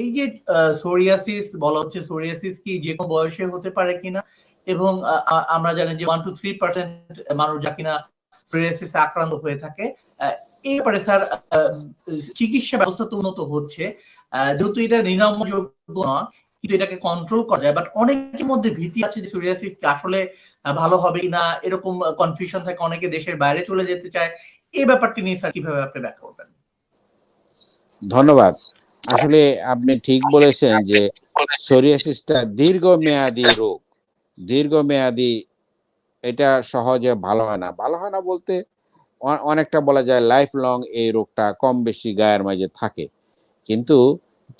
এই যে সোরিয়াসিস বলা হচ্ছে সোরিয়াসিস কি যে কোনো বয়সে হতে পারে কিনা? এবং আমরা জানি যে ওয়ান টু থ্রি পার্সেন্ট মানুষ যা কিনা সোরিয়াসিস আক্রান্ত হয়ে থাকে। এই ব্যাপারে স্যার চিকিৎসা ব্যবস্থা তো উন্নত হচ্ছে। যেহেতু এটা নিরাময়যোগ্য নয়, কিন্তু এটাকে কন্ট্রোল করা যায়। বাট অনেকের মধ্যে ভীতি আছে যে সোরিয়াসিস আসলে ভালো হবে না এরকম কনফিউশন থাকে। অনেকে দেশের বাইরে চলে যেতে চায়। এই ব্যাপারটি নিয়ে স্যার কীভাবে আপনি ব্যাখ্যা করবেন? ধন্যবাদ। আসলে আপনি ঠিক বলেছেন যে সোরিয়াসিসটা দীর্ঘমেয়াদী রোগ। দীর্ঘমেয়াদী এটা সহজে ভালো হয় না। ভালো হয় না বলতে অনেকটা বলা যায় লাইফ লং এই রোগটা কম বেশি গায়ের মাঝে থাকে। কিন্তু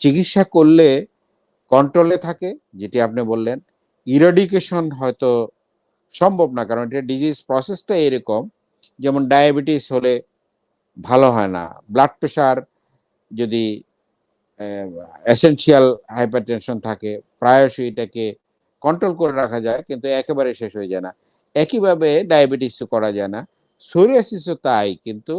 চিকিৎসা করলে কন্ট্রোলে থাকে, যেটি আপনি বললেন। ইরাডিকেশন হয়তো সম্ভব না, কারণ এটা ডিজিজ প্রসেসটা এরকম, যেমন ডায়াবেটিস হলে ভালো হয় না। ব্লাড প্রেশার যদি এসেনশিয়াল হাইপারটেনশন থাকে, প্রায়শই এটাকে কন্ট্রোল করে রাখা যায়, কিন্তু একেবারে শেষ হয়ে যায় না। একইভাবে ডায়াবেটিস করা যায় না। সোরিয়াসিসও তাই, কিন্তু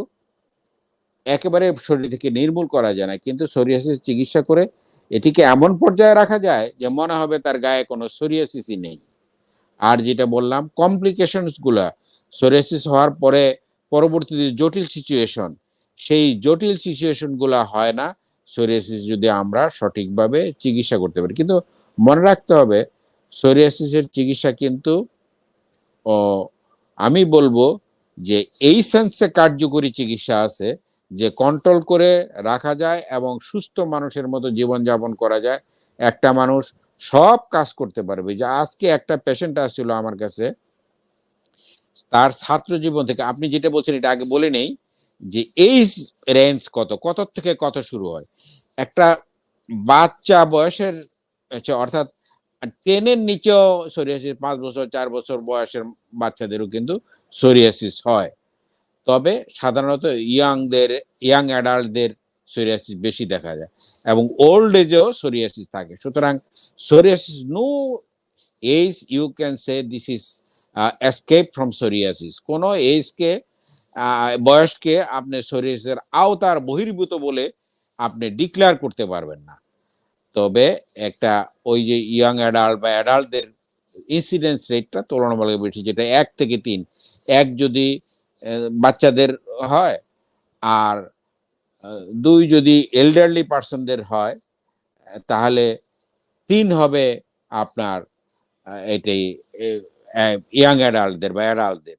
একেবারে শরীর থেকে নির্মূল করা যায় না। কিন্তু সোরিয়াসিস চিকিৎসা করে এটিকে এমন পর্যায়ে রাখা যায় যে মনে হবে তার গায়ে কোনো সোরিয়াসিসই নেই। আর যেটা বললাম কমপ্লিকেশনসগুলা সোরিয়াসিস হওয়ার পরে পরবর্তীতে জটিল সিচুয়েশন সেই জটিল সিচুয়েশনগুলো হয় না। সোরিয়াসিস যদি আমরা সঠিকভাবে চিকিৎসা করতে পারি। কিন্তু মনে রাখতে হবে সোরিয়াসিসের চিকিৎসা কিন্তু আমি বলব যে এই সেন্সে কার্যকরী চিকিৎসা আছে, যে কন্ট্রোল করে রাখা যায় এবং সুস্থ মানুষের মতো জীবনযাপন করা যায়। একটা মানুষ সব কাজ করতে পারবে। যে আজকে একটা পেশেন্ট আসছিল আমার কাছে, তার ছাত্র জীবন থেকে, আপনি যেটা বলছেন এটা আগে বলে নেই যে এইজ রেঞ্জ কত কত থেকে কত শুরু হয়? একটা বাচ্চা বয়সের অর্থাৎ টেনের নিচেও সোরিয়াসিস পাঁচ বছর, চার বছর বয়সের বাচ্চাদেরও কিন্তু সোরিয়াসিস হয়। তবে সাধারণত ইয়াংদের ইয়াং অ্যাডাল্টদের সোরিয়াসিস বেশি দেখা যায় এবং ওল্ড এজেও সোরিয়াসিস থাকে। সুতরাং psoriasis no age you can say this is escape from psoriasis কোনো এজকে বয়সকে আপনি সোরিয়াসিসের আওতার বহির্ভূত বলে আপনি ডিক্লেয়ার করতে পারবেন না। তবে একটা ওই যে ইয়াং অ্যাডাল্ট বা অ্যাডাল্টদের ইনসিডেন্স রেটটা তুলনামূলক বেশি, যেটা এক থেকে তিন। এক যদি বাচ্চাদের হয় আর দুই যদি এল্ডারলি পার্সনদের হয়, তাহলে তিন হবে আপনার এটাই ইয়াং অ্যাডাল্টদের বা অ্যাডাল্টদের